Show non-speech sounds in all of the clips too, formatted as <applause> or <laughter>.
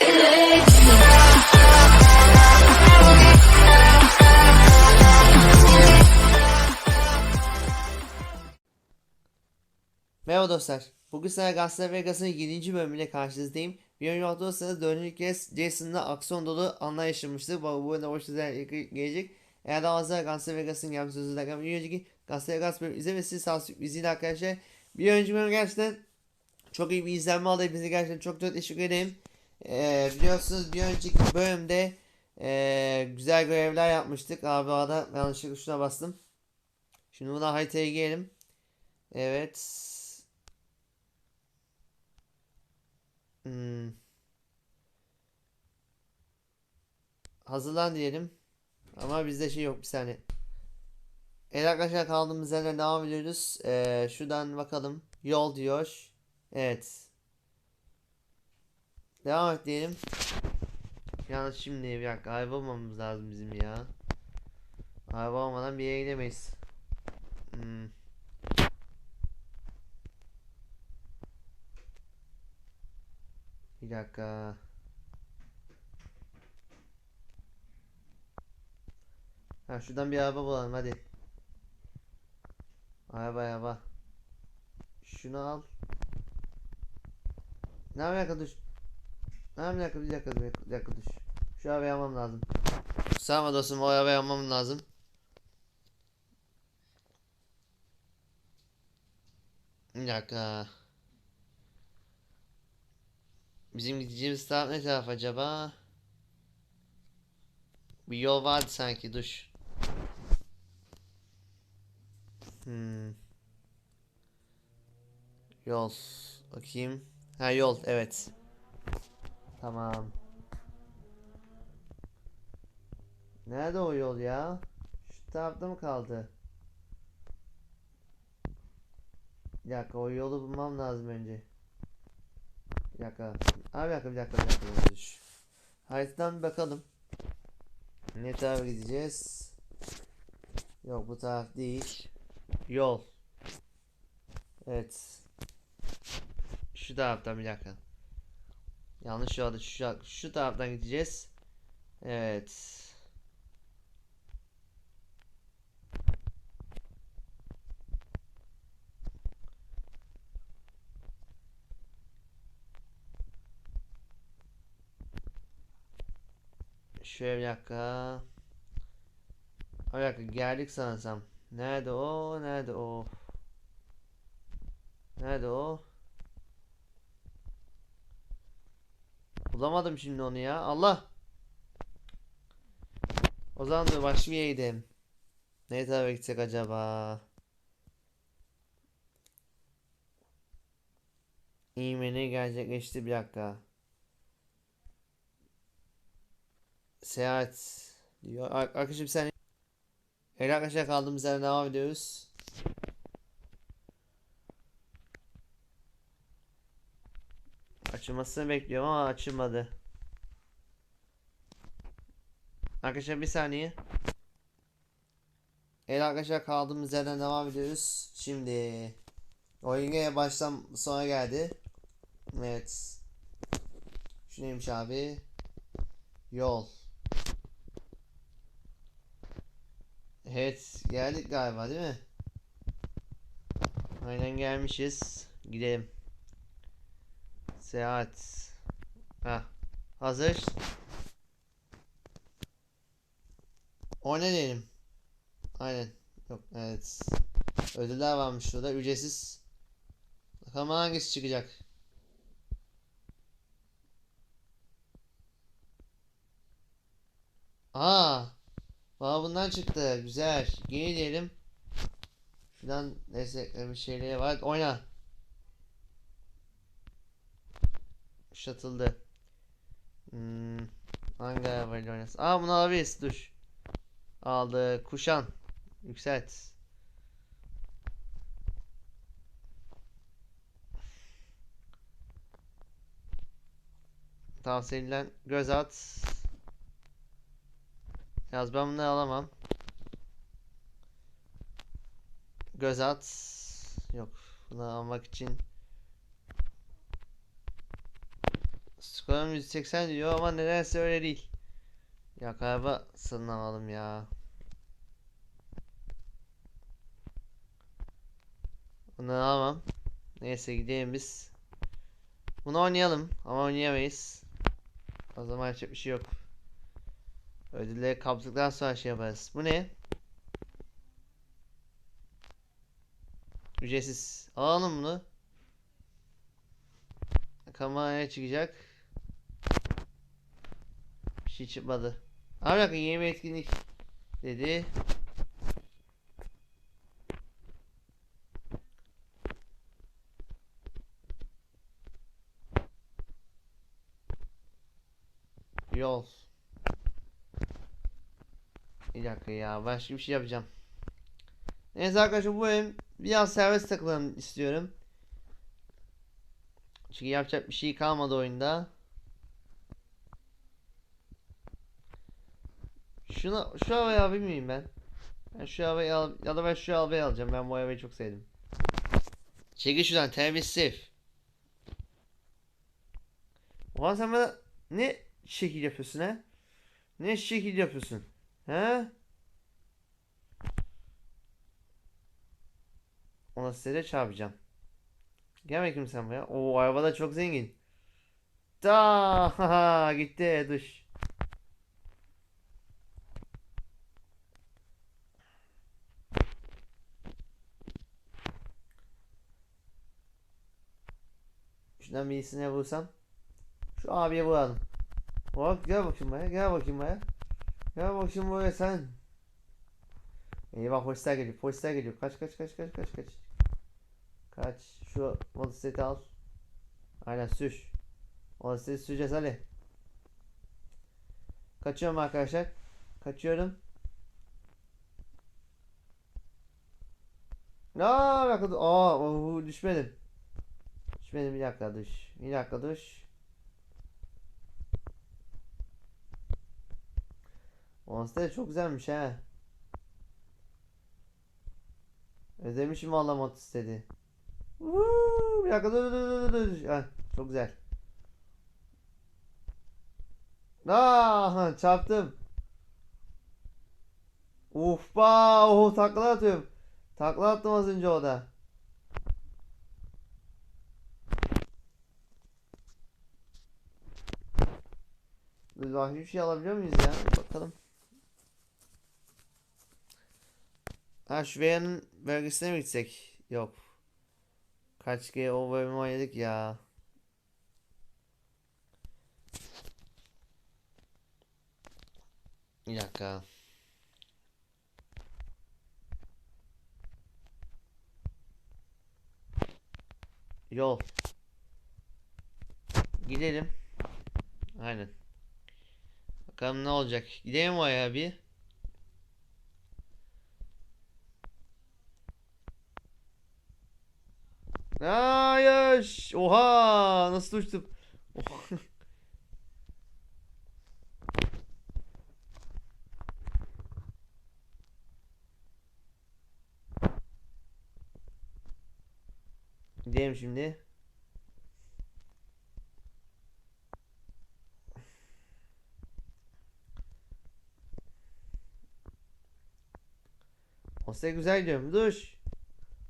Merhaba dostlar. Bugün sana Las Vegas'ın 7. bölümüyle karşınızdayım. Bir önce hatırlarsanız 4. kez Jason'la aksiyon dolu anlar yaşamıştık. Bu arada hoş gelecek. Eğer daha fazla Las Vegas'ın gelmiş sözlerden bir önceki Las Vegas bölümü izlemesi sağ sürpriziyle arkadaşlar. Bir önceki bölüm gerçekten çok iyi bir izlenme aldı. Hepinize gerçekten çok çok teşekkür ederim. Ee, biliyorsunuz bir önceki bölümde ee, güzel görevler yapmıştık. Abi arada yanlışlıkla şuna bastım. Şimdi buna haritaya girelim. Evet. Hmm. Hazırlan diyelim. Ama bizde şey yok bir saniye. Evet arkadaşlar kaldığımız yerden devam ediyoruz. Ee, şuradan bakalım. Yol diyor. Evet. Devam et diyelim. Yalnız şimdi bir dakika araba bulmamız lazım bizim ya. Araba olmadan bir yere gidemeyiz. Hmm. Bir dakika. Ha şuradan bir araba bulalım hadi. Araba araba. Şunu al. Ne dakika dur. Ne bir dakika bir dakika bir dakika, dur. Şu arabayı almam lazım. Sağma dostum o arabayı almam lazım. Bir dakika. Bizim gideceğimiz taraf ne taraf acaba? Bir yol vardı sanki dur. Hmm. Yol. Bakayım. Ha yol evet. Tamam. Nerede o yol ya? Şu tarafta mı kaldı? Bir dakika o yolu bulmam lazım önce. Bir dakika. Abi bir dakika bir dakika bir dakika. Haritadan bir bakalım. Ne tarafa gideceğiz? Yok bu taraf değil. Yol. Evet. Şu taraftan bir dakika. Yanlış yolda şu, şu taraftan gideceğiz. Evet. Şöyle bir dakika. Bir dakika geldik sanırsam. Nerede o? Nerede o? Nerede o? Bulamadım şimdi onu ya. Allah. O zaman yere gidelim. Ne tarafa gitsek acaba? İğmeni gerçekleşti bir dakika. Seyahat diyor. Ar- Arkadaşlar bir saniye. Evet arkadaşlar kaldığımız yerden devam ediyoruz. Açılmasını bekliyorum ama açılmadı. Arkadaşlar bir saniye. Evet arkadaşlar kaldığımız yerden devam ediyoruz. Şimdi oyun gene baştan sona geldi. Evet. Şu neymiş abi? Yol. Evet geldik galiba değil mi? Aynen gelmişiz. Gidelim. Seyahat. Ha. Hazır. O ne diyelim? Aynen. Yok evet. Ödüller varmış şurada ücretsiz. Bakalım hangisi çıkacak. Aa. Aa bundan çıktı. Güzel. Yeni diyelim. Şuradan destekle bir şeyleri var. Oyna. Şatıldı. Hmm, hangi arabayla oynasın? Aa bunu alabiliriz. Dur. Aldı. Kuşan. Yükselt. Tavsiye edilen göz at. Yaz ben bunu alamam. Göz at. Yok. Bunu almak için Skorum 180 diyor ama nedense öyle değil. Ya galiba sınırlamadım ya. Bunu alamam. Neyse gidelim biz. Bunu oynayalım ama oynayamayız. O zaman yapacak bir şey yok. Ödülleri kaptıktan sonra şey yaparız. Bu ne? Ücretsiz. Alalım bunu. Kameraya çıkacak. Şey çıkmadı. Dakika yeni bir etkinlik dedi. Yol. Bir dakika ya başka bir şey yapacağım. Neyse arkadaşlar bu bölüm biraz serbest takılalım istiyorum. Çünkü yapacak bir şey kalmadı oyunda. Şuna şu arabayı alabilir miyim ben? Ben şu arabayı al ya da ben şu arabayı alacağım. Ben bu arabayı çok sevdim. Çekil şuradan terbiyesiz. Ulan sen bana ne şekil yapıyorsun ha? Ne şekil yapıyorsun? He? Ona size çarpacağım. Gel bakayım sen buraya. Oo araba da çok zengin. Haha <laughs> gitti duş. Şuradan birisine vursam. Şu abiye vuralım. Bak gel bakayım buraya. Gel bakayım buraya. Gel bakayım buraya sen. Eyvah polisler geliyor. Polisler geliyor. Kaç kaç kaç kaç kaç kaç. Kaç. Şu motosikleti al. Aynen sür. Motosikleti süreceğiz hadi. Kaçıyorum arkadaşlar. Kaçıyorum. Aa, dur. Aa, düşmedim. Düşmedim bir dakika düş. Bir dakika düş. Monster çok güzelmiş he. Özlemişim valla mod istedi. Bir dakika dur dur dur dur. Ha, çok güzel. Aa, çarptım. Uf ba, oh takla atıyorum. Takla attım az önce o da. Biz başka bir şey alabiliyor muyuz ya? Bakalım. Ha şu Veya'nın bölgesine mi gitsek? Yok. Kaç kere o bölümü oynadık ya. Bir dakika. Yol. Gidelim. Aynen. Bakalım ne olacak. Gidelim oraya bir. Hayır. Oha. Nasıl uçtum? Oha. Gidelim şimdi. Size güzel gidiyorum. Dur.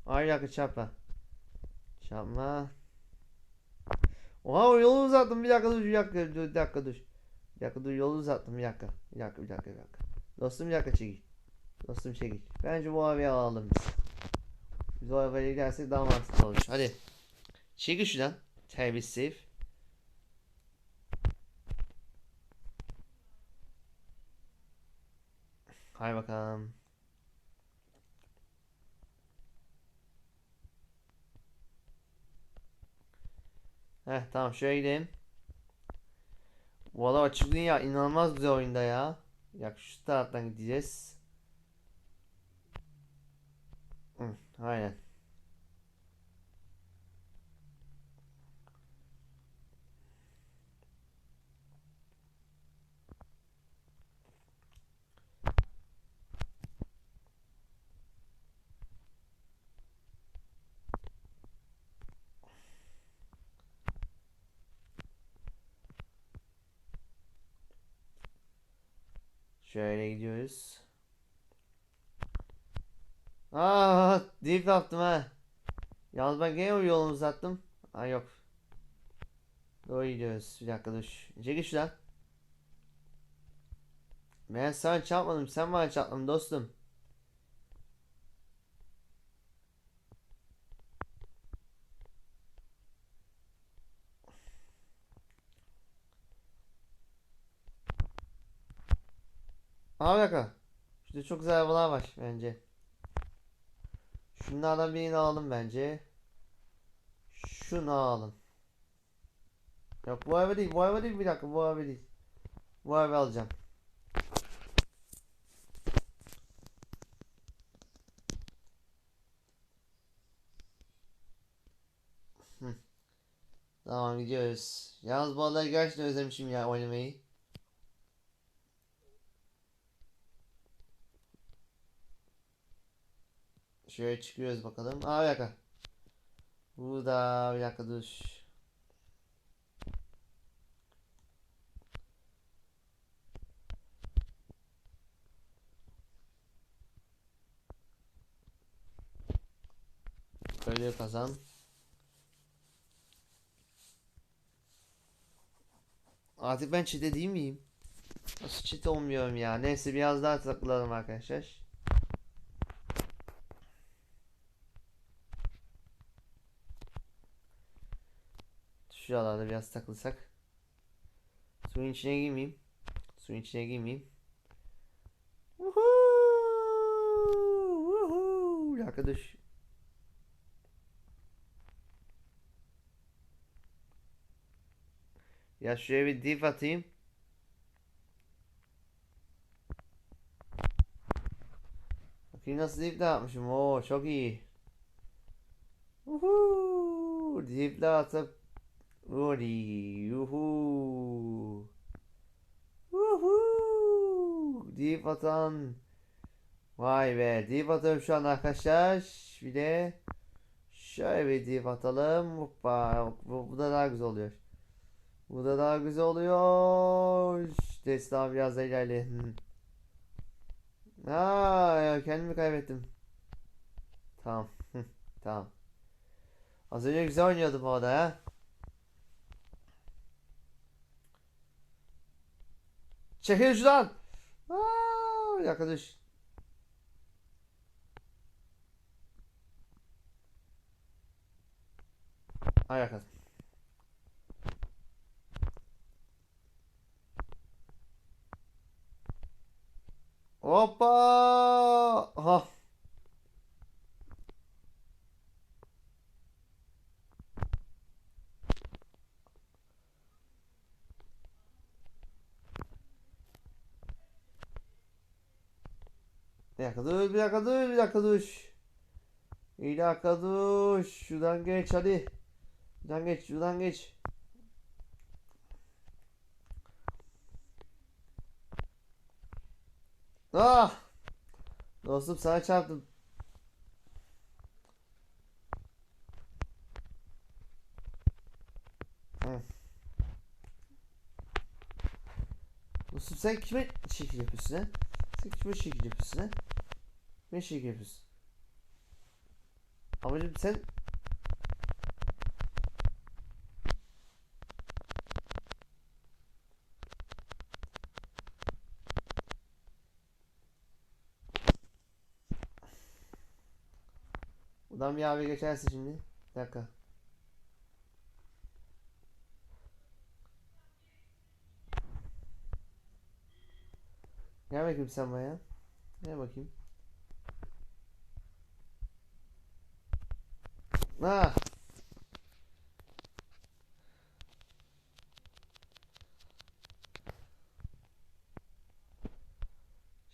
Ay bir dakika çarpma. Çarpma. Oha o yolu uzattım. Bir dakika dur. Bir dakika dur. Bir dakika dur. Bir dakika dur. Yolu uzattım. Bir dakika. Bir dakika. Bir dakika. Bir dakika. Dostum bir dakika çekil. Dostum çekil. Bence bu arabayı alalım biz. Biz o arabayla gidersek daha mantıklı olur. Hadi. Çekil şuradan. Terbiyesiz. Hay bakalım. Heh tamam şöyle gidelim. Valla açık dünya inanılmaz güzel oyunda ya. Ya şu taraftan gideceğiz. Hı, aynen. Şöyle gidiyoruz. Aa, dip yaptım ha. Yalnız ben gene o yolu uzattım. Aa yok. Doğru gidiyoruz. Bir dakika dur. Çekil şuradan. Ben sana çarpmadım. Sen bana çarptın dostum. Aa bir dakika. Şurada çok güzel arabalar var bence. Şunlardan birini alalım bence. Şunu alalım. Yok bu araba değil. Bu araba değil. Bir dakika bu araba değil. Bu araba alacağım. Tamam gidiyoruz. Yalnız bu araları gerçekten özlemişim ya oynamayı. Şöyle çıkıyoruz bakalım. Aa bir dakika. Burada bir dakika. Böyle kazan. Artık ben çite değil miyim? Nasıl çite olmuyorum ya? Neyse biraz daha takılalım arkadaşlar. Şuralarda biraz takılsak. Suyun içine girmeyeyim. Suyun içine girmeyeyim. Dur. Ya şuraya bir dip atayım. Bakayım nasıl dip de atmışım. Oo çok iyi. Woohoo! Dip de Uri, yuhu. Uhu. Deyip atan. Vay be. Deyip atıyorum şu an arkadaşlar. Bir de şöyle bir deyip atalım. Hoppa. Bu, bu da daha güzel oluyor. Bu da daha güzel oluyor. Tesla biraz da ilerleyelim. Aa, ya kendimi kaybettim. Tamam. <laughs> tamam. Az önce güzel oynuyordum orada ya. Çekil şuradan. Aa, dur. Hay bakalım. Hoppa! Ha. Bir dakika dur, bir dakika dur, bir dakika dur. Bir dakika dur. Şuradan geç hadi. Şuradan geç, şuradan geç. Ah! Dostum sana çarptım. Hı. Dostum sen kime şekil yapıyorsun ha? Sen kime şekil yapıyorsun ha? Ne şekil yapıyorsun? Amacım sen Buradan bir abi geçersin şimdi. Bir dakika. Gel bakayım sen bana. Gel bakayım.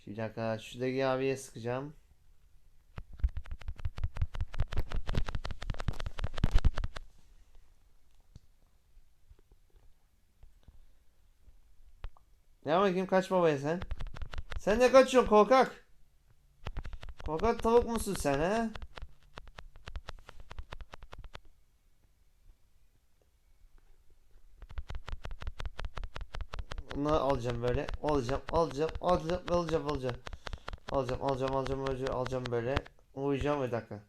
Şimdi bir dakika şuradaki abiye sıkacağım. Ne bakayım kaç babaya sen? Sen ne kaçıyorsun korkak? Korkak tavuk musun sen he? Bunu alacağım böyle. Alacağım, alacağım, alacağım, alacağım, alacağım. Alacağım, alacağım, alacağım, alacağım, alacağım böyle. Uyuyacağım bir dakika.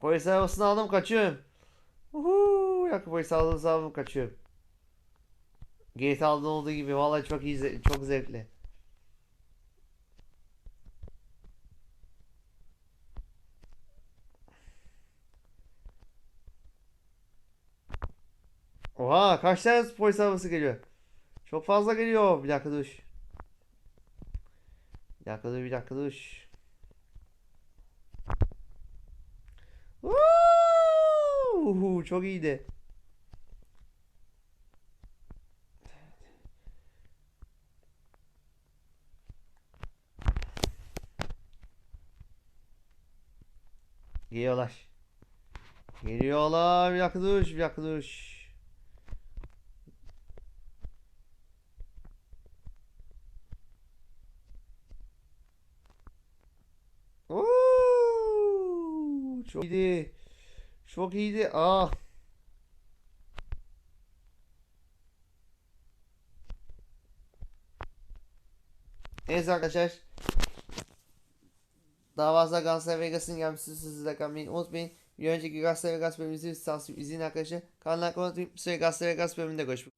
Polis arabasını aldım kaçıyorum. Uhu, bir dakika polis arabasını aldım kaçıyorum. GTA'da olduğu gibi vallahi çok iyi çok zevkli. Oha kaç tane polis arabası geliyor? Çok fazla geliyor. Bir dakika dur. Bir dakika dur bir dakika dur. Uhu, çok iyiydi. Geliyorlar. Geliyorlar. Bir dakika dur. Bir dakika dur. Oo, çok iyiydi. Çok iyiydi. Ah. Neyse arkadaşlar. Daha fazla Galatasaray Vegas'ın gelmesi sizle kalmayı unutmayın. Bir önceki Galatasaray Vegas bölümümüzü izleyin arkadaşlar. Kanalına abone olmayı unutmayın. Galatasaray Vegas bölümünde görüşmek